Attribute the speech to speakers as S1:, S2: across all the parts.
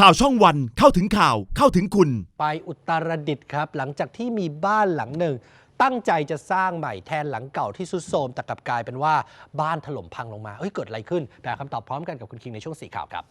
S1: ข่าวช่องวันเข้าถึงข่าวเข้าถึงคุณ
S2: ไปอุตรดิตถ์ครับ หลังจากที่มีบ้านหลังหนึ่ง ตั้งใจจะสร้างใหม่แทนหลังเก่าที่สุดโทรมแต่กลับกลายเป็นว่าบ้านถล่มพังลงมาเอ้ยเกิดอะไรขึ้น แต่คำตอบพร้อมกันกับคุณคิงในช่วงสีข่าวครับ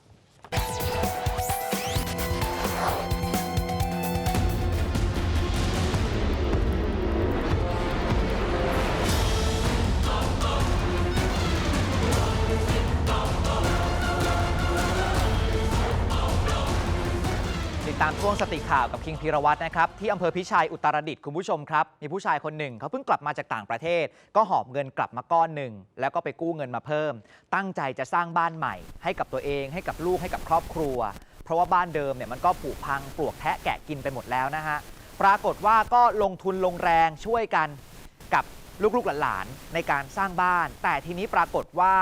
S3: ตามช่วงสติข่าวกับคิงพีรวัตรนะครับที่อำเภอพิชัยอุตรดิตถ์คุณผู้ชมครับมีผู้ชายคนหนึ่งเขาเพิ่งกลับมาจากต่างประเทศ ก็หอบเงินกลับมาก้อนหนึ่ง แล้วก็ไปกู้เงินมาเพิ่ม ตั้งใจจะสร้างบ้านใหม่ ให้กับตัวเองให้กับลูกให้กับครอบครัว เพราะว่าบ้านเดิมเนี่ยมันก็ผุพังปลวกแทะแกะกินไปหมดแล้วนะฮะปรากฏว่าก็ลงทุนลงแรงช่วยกันกับลูกๆหลานๆในการสร้างบ้าน แต่ทีนี้ปรากฏว่า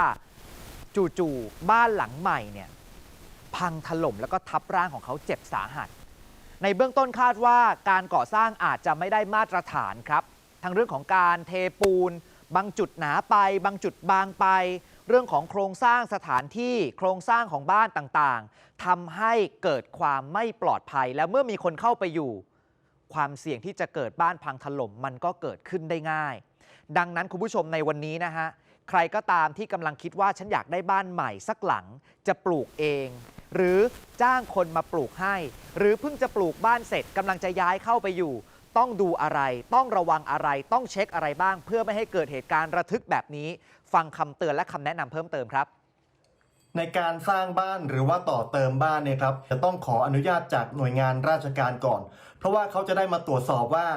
S3: จู่ๆบ้านหลังใหม่เนี่ย พังถล่มแล้วก็ทับร่างของเขาเจ็บสาหัส ในเบื้องต้นคาดว่าการก่อสร้างอาจจะไม่ได้มาตรฐานครับทั้งเรื่องของการเทปูน บางจุดหนาไป บางจุดบางไป เรื่องของโครงสร้างสถานที่โครงสร้างของบ้านต่างๆทำให้เกิดความไม่ปลอดภัย แล้วเมื่อมีคนเข้าไปอยู่ ความเสี่ยงที่จะเกิดบ้านพังถล่มมันก็เกิดขึ้นได้ง่าย ดังนั้นคุณผู้ชมในวันนี้นะฮะใครก็ตามที่กำลังคิดว่าฉันอยากได้บ้านใหม่สักหลัง จะปลูกเอง หรือจ้างคนมาปลูกให้ หรือเพิ่งจะปลูกบ้านเสร็จกำลังจะย้ายเข้าไปอยู่ ต้องดูอะไร ต้องระวังอะไร ต้องเช็คอะไรบ้าง เพื่อไม่ให้เกิดเหตุการณ์ระทึกแบบนี้ ฟังคำเตือนและคำแนะนำเพิ่มเติมครับ
S4: ในการสร้างบ้านหรือว่าต่อเติมบ้านเนี่ยครับจะต้องขออนุญาตจากหน่วยงานราชการก่อน เพราะว่าเขาจะได้มาตรวจสอบว่า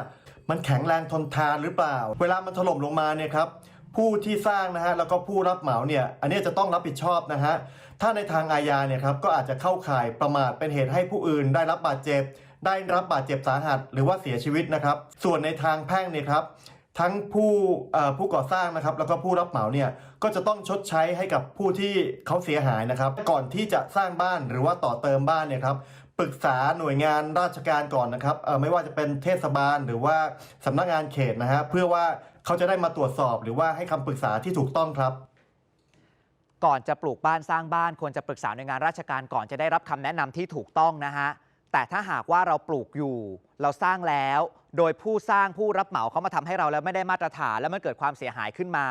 S4: มันแข็งแรงทนทานหรือเปล่า เวลามันถล่มลงมาเนี่ยครับ ผู้ที่สร้างนะฮะแล้วก็ผู้รับเหมาเนี่ยอันนี้จะต้องรับผิดชอบนะฮะถ้าในทางอาญาเนี่ยครับก็อาจจะเข้าข่ายประมาทเป็นเหตุให้ผู้อื่น ได้รับบาดเจ็บ ได้รับบาดเจ็บสาหัส หรือว่าเสียชีวิตนะครับ ส่วนในทางแพ่งเนี่ยครับทั้งผู้ผู้ก่อสร้างนะครับแล้วก็ผู้รับเหมาเนี่ยก็จะต้องชดใช้ให้กับผู้ที่เขาเสียหายนะครับ ก่อนที่จะสร้างบ้านหรือว่าต่อเติมบ้านเนี่ยครับ ปรึกษาหน่วยงานราชการก่อนนะครับเอ่อไม่ว่าจะเป็นเทศบาลหรือว่าสำนักงานเขตนะฮะเพื่อว่าเขาจะได้มาตรวจสอบหรือว่าให้คำปรึกษาที่ถูกต้องครับ
S3: ก่อนจะปลูกบ้านสร้างบ้านควรจะปรึกษาหน่วยงานราชการก่อนจะได้รับคำแนะนำที่ถูกต้องนะฮะแต่ถ้าหากว่าเราปลูกอยู่ เราสร้างแล้ว โดยผู้สร้างผู้รับเหมาเขามาทำให้เราแล้วไม่ได้มาตรฐาน แล้วมันเกิดความเสียหายขึ้นมา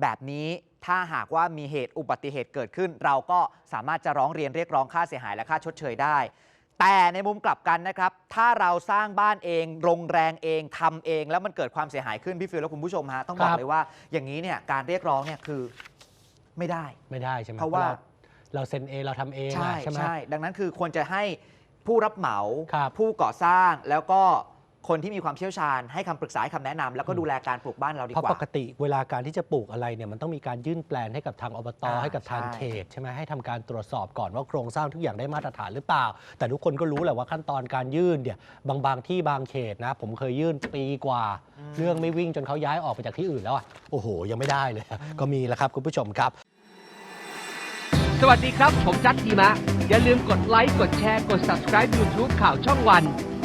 S3: แบบนี้ถ้าหากว่ามีเหตุอุบัติเหตุเกิดขึ้น เราก็สามารถจะร้องเรียนเรียกร้องค่าเสียหายและค่าชดเชยได้ แต่ในมุมกลับกันนะครับ ถ้าเราสร้างบ้านเองโรงแรงเองทำเอง แล้วมันเกิดความเสียหายขึ้นพี่ฟิลและคุณผู้ชมฮะต้องบอก
S2: ครับ
S3: เลยว่าอย่างนี้เนี่ยการเรียกร้องเนี่ยคือไม่ได้
S2: ไม่ได้ใช่ไหม
S3: เพราะว่า
S2: เราเซ็นเองเราทำเอง
S3: ใช่
S2: อะใช่ไหม
S3: ใช่ดังนั้นคือควรจะให้ผู้รับเหมา
S2: ครับ
S3: ผู้ก่อสร้างแล้วก็ คนที่มีความเชี่ยวชาญให้คำปรึกษาให้คำแนะนำแล้วก็ดูแลการปลูกบ้านเราดี
S2: เพราะ
S3: กว่า
S2: ปกติเวลาการที่จะปลูกอะไรเนี่ยมันต้องมีการยื่นแปลนให้กับทางอบต
S3: อ่า
S2: ให้กับทาง
S3: ใช่
S2: เขตใช่ไหมให้ทำการตรวจสอบก่อนว่าโครงสร้างทุกอย่างได้มาตรฐานหรือเปล่า แต่ทุกคนก็รู้แหละว่าขั้นตอนการยื่นเนี่ยบางบางที่บางเขตนะ ผมเคยยื่นปีกว่า เรื่องไม่วิ่งจนเขาย้ายออกไปจากที่อื่นแล้วอะโอ้โห ยังไม่ได้เลย ก็มีแล้วครับคุณผู้ชมครับ
S5: สวัสดีครับ ผมจัดทีมะ อย่าลืมกดไลค์ กดแชร์ กด subscribe YouTube ข่าวช่องวัน